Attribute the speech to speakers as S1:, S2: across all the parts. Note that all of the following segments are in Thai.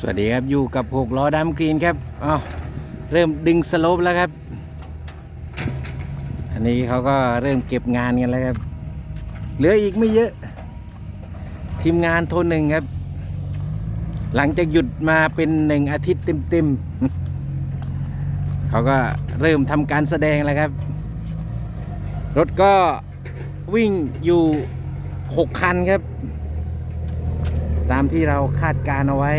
S1: สวัสดีครับ อยู่กับหกล้อดำกรีนครับอ้าวเริ่มดึงสโลปแล้วครับ อันนี้เขาก็เริ่มเก็บงานกันแล้วครับ เหลืออีกไม่เยอะ ทีมงานโทนหนึ่งครับ หลังจากหยุดมาเป็นหนึ่งอาทิตย์เต็มๆเขาก็เริ่มทำการแสดงแล้วครับ รถก็วิ่งอยู่หกคันครับ ตามที่เราคาดการเอาไว้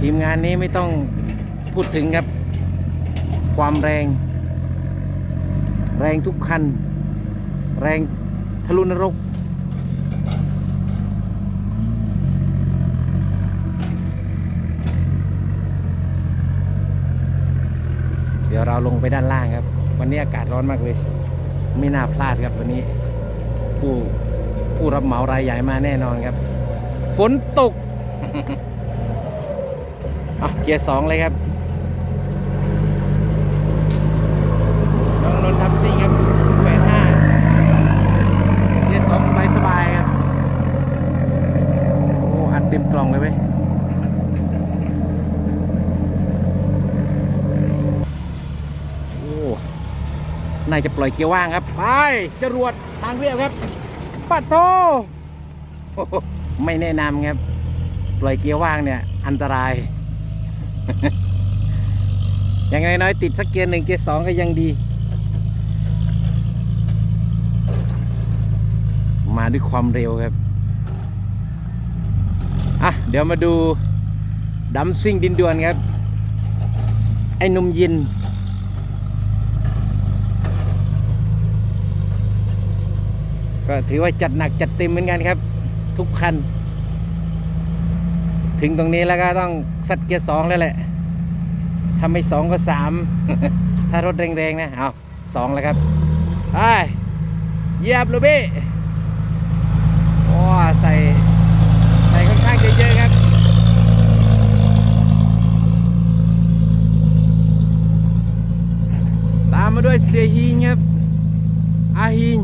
S1: ทีมงานนี้ไม่ต้องพูดถึงครับ ความแรง แรงทุกคัน แรงทะลุนรก เดี๋ยวเราลงไปด้านล่างครับ วันนี้อากาศร้อนมากเลย ไม่น่าพลาดครับวันนี้ ผู้ผู้รับเหมารายใหญ่มาแน่นอนครับ ฝนตก อาเกียร์สองเลยครับน้องนนท์ทำซิ่งครับแปดห้าเกียร์สองสบายสบายครับ โอ้อัดเต็มกล่องเลยเว้ยโอ้นายจะปล่อยเกียร์ว่างครับ ไปจรวดทางเรียบครับ ปัดโทโอ้โหไม่แนะนำครับ ปล่อยเกียร์ว่างเนี่ย อันตราย ยังไงน้อยติดสักเกียร์หนึ่งเกียร์สองก็ยังดี มาด้วยความเร็วครับ อะ เดี๋ยวมาดูดัมซิ่งดินด่วนครับ ไอ้หนุ่มยิน ก็ถือว่าจัดหนักจัดเต็มเหมือนกันครับ ทุกคัน ถึงตรงนี้แล้วก็ต้องสัดเกียร์สองแล้วแหละถ้าไม่สองก็สามถ้ารถแรงๆนะเอาสองแล้วครับไปเยียบลูบี้โอ้ใส่ใส่ค่อนข้างจะเยอะครับตามมาด้วยเสียฮิงครับอาฮิง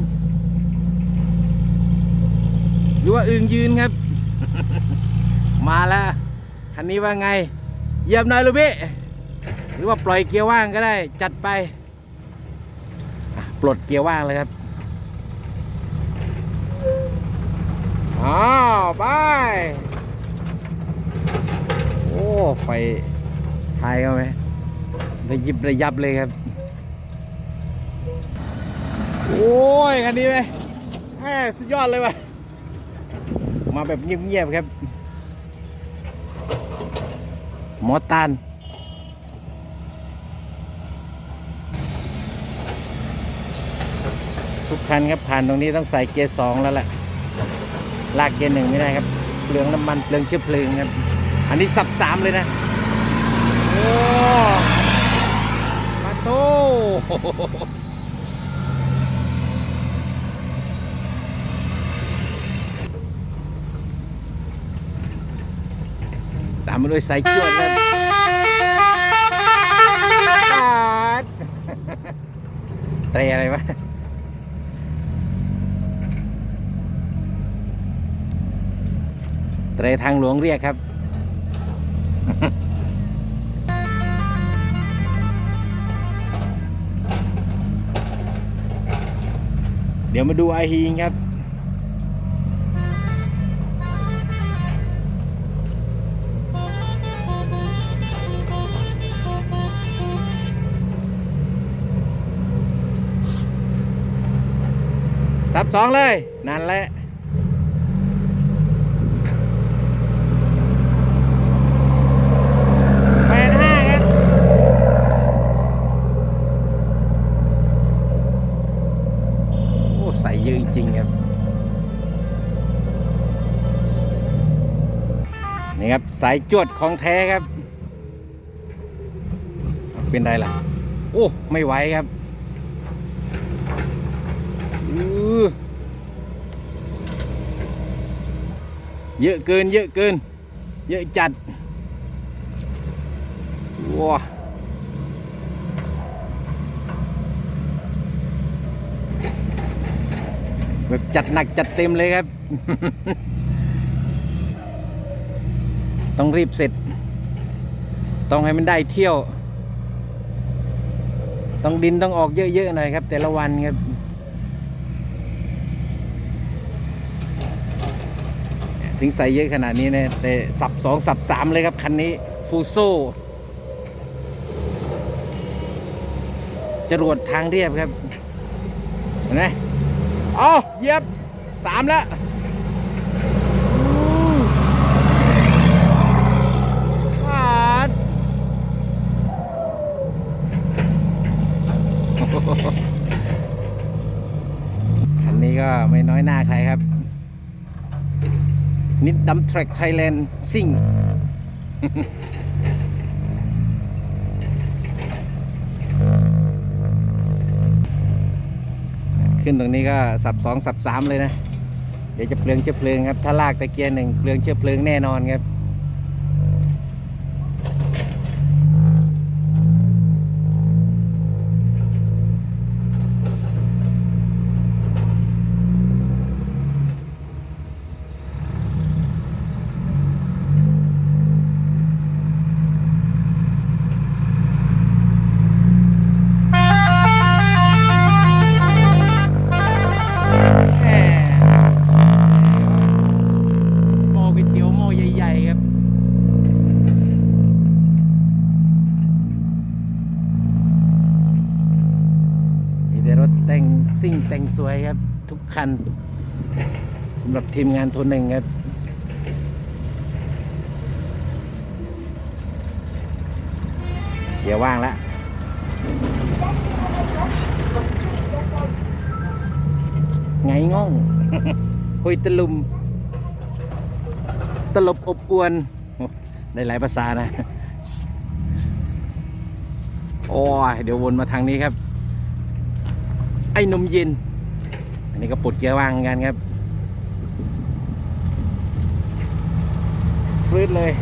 S1: หรือว่าอึงยืนครับ มาแล้วคันนี้ว่าไงเหยียบหน่อยลูกพี่หรือว่าปล่อยเกียร์ว่างก็ได้ จัดไปปลดเกียร์ว่างเลยครับอ้าวไปโอ้ไฟไทยเข้าไหมระยิบระยับเลยครับ โอ้ยคันนี้ไหมแหมสุดยอดเลยว่ะมาแบบเงียบๆครับ หมอตานทุกคันครับผ่านตรงนี้ต้องใส่เกียร์สองแล้วแหละลากเกียร์หนึ่งไม่ได้ครับเปลืองน้ำมันเปลืองเชื้อเพลิงครับอันนี้สับสามเลยนะโอ้มาโตตามมาด้วยสายจวดครับปาดเตรอะไรวะเตรทางหลวงเรียกครับ เดี๋ยวมาดูไอฮีครับ สองเลย นั่นแหละแปดห้าครับโอ้ใส่เยอะจริงครับ นี่ครับ สายจวดของแท้ครับ เป็นไรล่ะ โอ้ ไม่ไหวครับ อือ เยอะเกิน เยอะเกิน เยอะจัดว้าแบบจัดหนักจัดเต็มเลยครับ ต้องรีบเสร็จ ต้องให้มันได้เที่ยว ต้องดินต้องออกเยอะๆหน่อยครับ แต่ละวันครับ ถึงใส่เยอะขนาดนี้นะแต่สับสองสับสามเลยครับคันนี้ฟูโซจรวดทางเรียบครับ เห็นไหมเอเยียบสามแล้วปาดคันนี้ก็ไม่น้อยหน้าใครครับ นิดดัมแทร็กไทยแลนด์ซิ่ง ขึ้นตรงนี้ก็สับสองสับสามเลยนะ เดี๋ยวจะเปลืองเชื้อเพลิงครับ ถ้าลากตะเกียร์หนึ่งเปลืองเชื้อเพลิงแน่นอนครับ ซิ่งแต่งสวยครับ ทุกคันสำหรับทีมงานโทนหนึ่งครับ เดี๋ยวว่างแล้วไงง่องคุยตะลุม ตลบอบอวนได้หลายภาษานะ โอ้ยเดี๋ยววนมาทางนี้ครับ ไอ้นมเย็น อันนี้ก็ปลดเกียร์ว่างเหมือนกันครับฟรืดเลย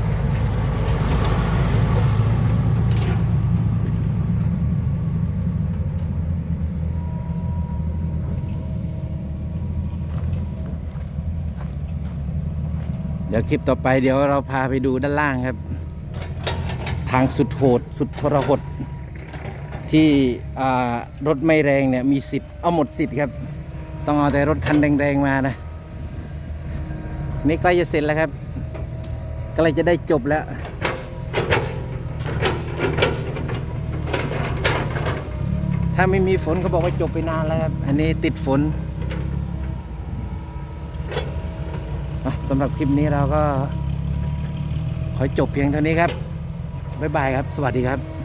S1: เดี๋ยวคลิปต่อไปเดี๋ยวเราพาไปดูด้านล่างครับ ทางสุดโหด สุดทรหด ที่รถไม่แรงเนี่ยมีสิทธิ์เอาหมดสิทธิ์ครับ ต้องเอาแต่รถคันแรงๆมานะ นี่ใกล้จะเสร็จแล้วครับใกล้จะได้จบแล้วถ้าไม่มีฝนเขาบอกว่าจบไปนานแล้วครับ อันนี้ติดฝนสำหรับคลิปนี้เราก็ ขอจบเพียงเท่านี้ครับ บ๊ายบายครับ สวัสดีครับ